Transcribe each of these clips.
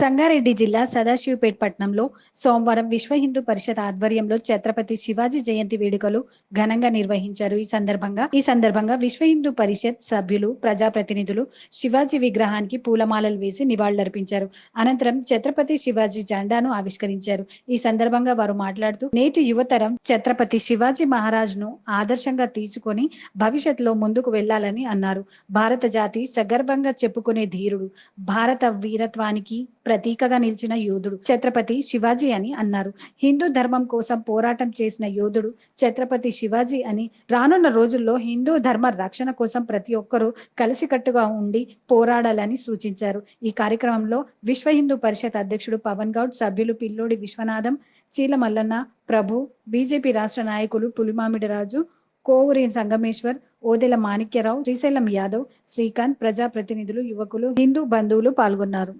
సంగారెడ్డి జిల్లా సదాశివపేట్ పట్టణంలో సోమవారం విశ్వ హిందూ పరిషత్ ఆధ్వర్యంలో ఛత్రపతి శివాజీ జయంతి వేడుకలు ఘనంగా నిర్వహించారు. ఈ సందర్భంగా ఈ సందర్భంగా విశ్వ హిందూ పరిషత్ సభ్యులు ప్రజాప్రతినిధులు శివాజీ విగ్రహానికి పూలమాలలు వేసి నివాళులర్పించారు. అనంతరం ఛత్రపతి శివాజీ జెండాను ఆవిష్కరించారు. ఈ సందర్భంగా వారు మాట్లాడుతూ నేటి యువతరం ఛత్రపతి శివాజీ మహారాజ్ను ఆదర్శంగా తీసుకొని భవిష్యత్తులో ముందుకు వెళ్ళాలని అన్నారు. భారత జాతి సగర్వంగా చెప్పుకునే ధీరుడు భారత వీరత్వానికి ప్రతీకగా నిలిచిన యోధుడు ఛత్రపతి శివాజీ అని అన్నారు. హిందూ ధర్మం కోసం పోరాటం చేసిన యోధుడు ఛత్రపతి శివాజీ అని రానున్న రోజుల్లో హిందూ ధర్మ రక్షణ కోసం ప్రతి ఒక్కరూ కలిసికట్టుగా ఉండి పోరాడాలని సూచించారు. ఈ కార్యక్రమంలో విశ్వ హిందూ పరిషత్ అధ్యక్షుడు పవన్ గౌడ్ సభ్యులు పిల్లోడి విశ్వనాథం చీల మల్లన్న ప్రభు బీజేపీ రాష్ట్ర నాయకులు పులిమామిడి రాజు కోవూరి సంగమేశ్వర్ ఓదెల మాణిక్యరావు శ్రీశైలం యాదవ్ శ్రీకాంత్ ప్రజాప్రతినిధులు యువకులు హిందూ బంధువులు పాల్గొన్నారు.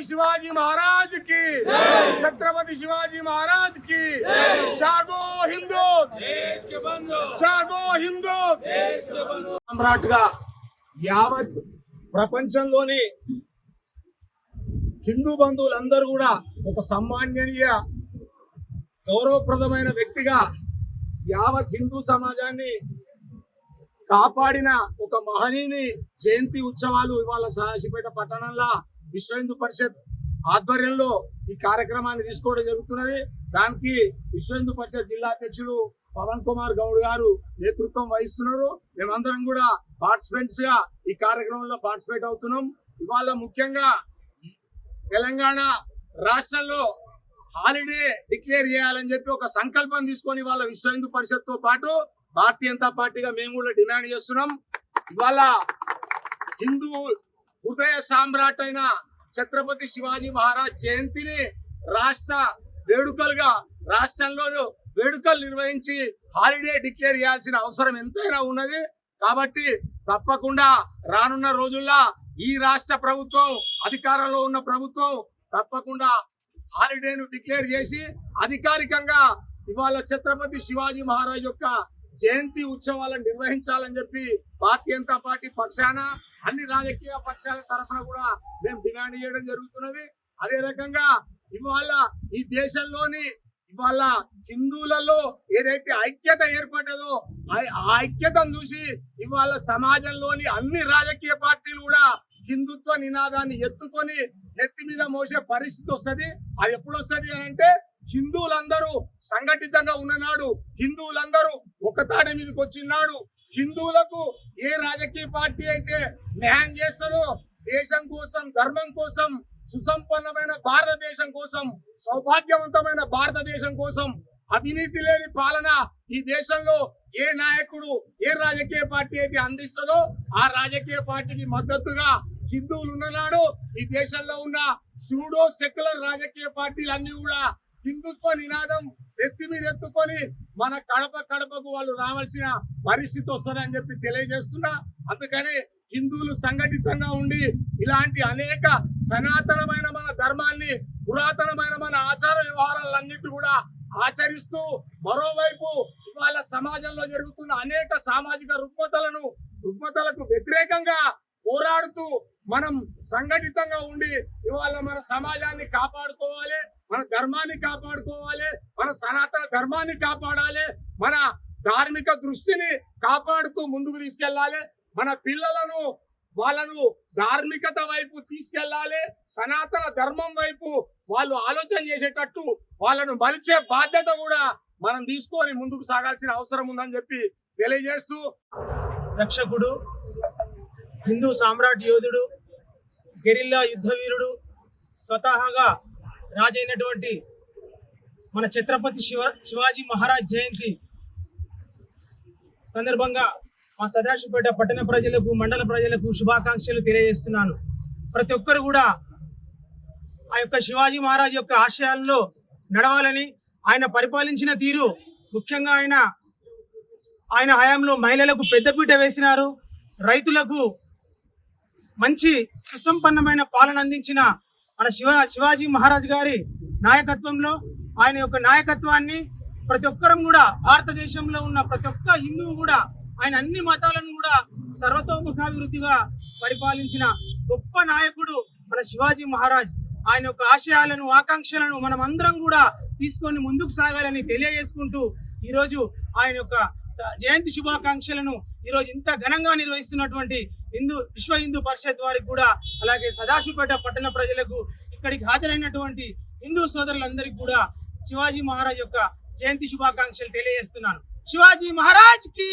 छत्रपति शिवाजी महाराज की छत्रपति शिवाजी महाराज की जागो हिंदू जागो हिंदू సమ్రాట్ గా యావత్ ప్రపంచంలోని హిందూ బంధువులందరూ కూడా ఒక సమ్మాన్యనీయ గౌరవప్రదమైన వ్యక్తిగా యావత్ హిందూ సమాజాన్ని కాపాడిన ఒక మహనీయుని జయంతి ఉత్సవాలు ఇవాళ సదాశివపేట పట్టణంలో విశ్వ హిందూ పరిషత్ ఆధ్వర్యంలో ఈ కార్యక్రమాన్ని తీసుకోవడం జరుగుతున్నది. దానికి విశ్వ హిందూ పరిషత్ జిల్లా అధ్యక్షులు పవన్ కుమార్ గౌడ్ గారు నేతృత్వం వహిస్తున్నారు. మేమందరం కూడా పార్టిసిపెంట్స్గా ఈ కార్యక్రమంలో పార్టిసిపేట్ అవుతున్నాం. ఇవాళ ముఖ్యంగా తెలంగాణ రాష్ట్రంలో హాలిడే డిక్లేర్ చేయాలని చెప్పి ఒక సంకల్పం తీసుకొని వాళ్ళ విశ్వ హిందూ పరిషత్తో పాటు భారతీయ జనతా పార్టీగా మేము కూడా డిమాండ్ చేస్తున్నాం. ఇవాళ హిందూ హృదయ సామ్రాట్ అయిన ఛత్రపతి శివాజీ మహారాజ్ జయంతిని రాష్ట్ర వేడుకలుగా రాష్ట్రంలో వేడుకలు నిర్వహించి హాలిడే డిక్లేర్ చేయాల్సిన అవసరం ఎంతైనా ఉన్నది. కాబట్టి తప్పకుండా రానున్న రోజుల్లో ఈ రాష్ట్ర ప్రభుత్వం అధికారంలో ఉన్న ప్రభుత్వం తప్పకుండా హాలిడేను డిక్లేర్ చేసి అధికారికంగా ఇవాళ ఛత్రపతి శివాజీ మహారాజ్ యొక్క జయంతి ఉత్సవాలను నిర్వహించాలని చెప్పి భారతీయ జనతా పార్టీ పక్షాన అన్ని రాజకీయ పక్షాల తరఫున కూడా మేము డిమాండ్ చేయడం జరుగుతున్నది. అదే రకంగా ఇవాళ ఈ దేశంలోని ఇవాళ హిందువులలో ఏదైతే ఐక్యత ఏర్పడ్డదో ఆ- ఐక్యతను చూసి ఇవాళ సమాజంలోని అన్ని రాజకీయ పార్టీలు కూడా హిందుత్వ నినాదాన్ని ఎత్తుకొని నెత్తి మీద మోసే పరిస్థితి వస్తుంది. అది ఎప్పుడు వస్తుంది అని అంటే హిందువులందరూ సంఘటితంగా ఉన్ననాడు హిందువులందరూ ఒక తాడి మీదకి వచ్చినాడు. హిందువులకు ఏ రాజకీయ పార్టీ అయితే న్యాయం చేస్తుందో దేశం కోసం ధర్మం కోసం సుసంపన్నమైన భారతదేశం కోసం సౌభాగ్యవంతమైన భారతదేశం కోసం అవినీతి లేని పాలన ఈ దేశంలో ఏ నాయకుడు ఏ రాజకీయ పార్టీ అయితే అందిస్తుందో ఆ రాజకీయ పార్టీకి మద్దతుగా హిందువులు ఉన్ననాడు. ఈ దేశంలో ఉన్న సూడో సెక్యులర్ రాజకీయ పార్టీలు అన్ని కూడా హిందుత్వ నినాదం ఎత్తి మీద ఎత్తుకొని మన కడప కడపకు వాళ్ళు రావాల్సిన పరిస్థితి వస్తుందని చెప్పి తెలియజేస్తున్నా. అందుకని హిందువులు సంఘటితంగా ఉండి ఇలాంటి అనేక సనాతనమైన మన ధర్మాన్ని పురాతనమైన మన ఆచార వ్యవహారాలన్నిటి కూడా ఆచరిస్తూ మరోవైపు ఇవాళ సమాజంలో జరుగుతున్న అనేక సామాజిక రుగ్మతలను రుగ్మతలకు వ్యతిరేకంగా పోరాడుతూ మనం సంఘటితంగా ఉండి ఇవాళ మన సమాజాన్ని కాపాడుకోవాలి. మన ధర్మాన్ని కాపాడుకోవాలి మన సనాతన ధర్మాన్ని కాపాడాలి మన ధార్మిక దృష్టిని కాపాడుతూ ముందుకు తీసుకెళ్ళాలి మన పిల్లలను వాళ్ళను ధార్మికత వైపు తీసుకెళ్ళాలి సనాతన ధర్మం వైపు వాళ్ళు ఆలోచన చేసేటట్టు వాళ్ళను మలిచే బాధ్యత కూడా మనం తీసుకొని ముందుకు సాగాల్సిన అవసరం ఉందని చెప్పి తెలియజేస్తూ రక్షకుడు హిందూ సామ్రాట్ యోధుడు గెరిల్లా యుద్ధ వీరుడు స్వతహాగా రాజైనటువంటి మన ఛత్రపతి శివ శివాజీ మహారాజ్ జయంతి సందర్భంగా మా సదాశివపేట పట్టణ ప్రజలకు మండల ప్రజలకు శుభాకాంక్షలు తెలియజేస్తున్నాను. ప్రతి ఒక్కరు కూడా ఆ యొక్క శివాజీ మహారాజ్ యొక్క ఆశయాల్లో నడవాలని ఆయన పరిపాలించిన తీరు ముఖ్యంగా ఆయన ఆయన హయాంలో మహిళలకు పెద్దపీట వేసినారు. రైతులకు మంచి సుసంపన్నమైన పాలన అందించిన మన శివ శివాజీ మహారాజ్ గారి నాయకత్వంలో ఆయన యొక్క నాయకత్వాన్ని ప్రతి ఒక్కరం కూడా భారతదేశంలో ఉన్న ప్రతి ఒక్క హిందువు కూడా ఆయన అన్ని మతాలను కూడా సర్వతోముఖాభివృద్ధిగా పరిపాలించిన గొప్ప నాయకుడు మన శివాజీ మహారాజ్. ఆయన యొక్క ఆశయాలను ఆకాంక్షలను మనం అందరం కూడా తీసుకొని ముందుకు సాగాలని తెలియజేసుకుంటూ ఈరోజు ఆయన యొక్క స- జయంతి శుభాకాంక్షలను ఈరోజు ఇంత ఘనంగా నిర్వహిస్తున్నటువంటి హిందూ విశ్వ హిందూ పరిషత్ వారికి కూడా అలాగే సదాశివపేట పట్టణ ప్రజలకు ఇక్కడికి హాజరైనటువంటి హిందూ సోదరులందరికీ కూడా శివాజీ మహారాజ్ యొక్క జయంతి శుభాకాంక్షలు తెలియజేస్తున్నాను. శివాజీ మహారాజ్కి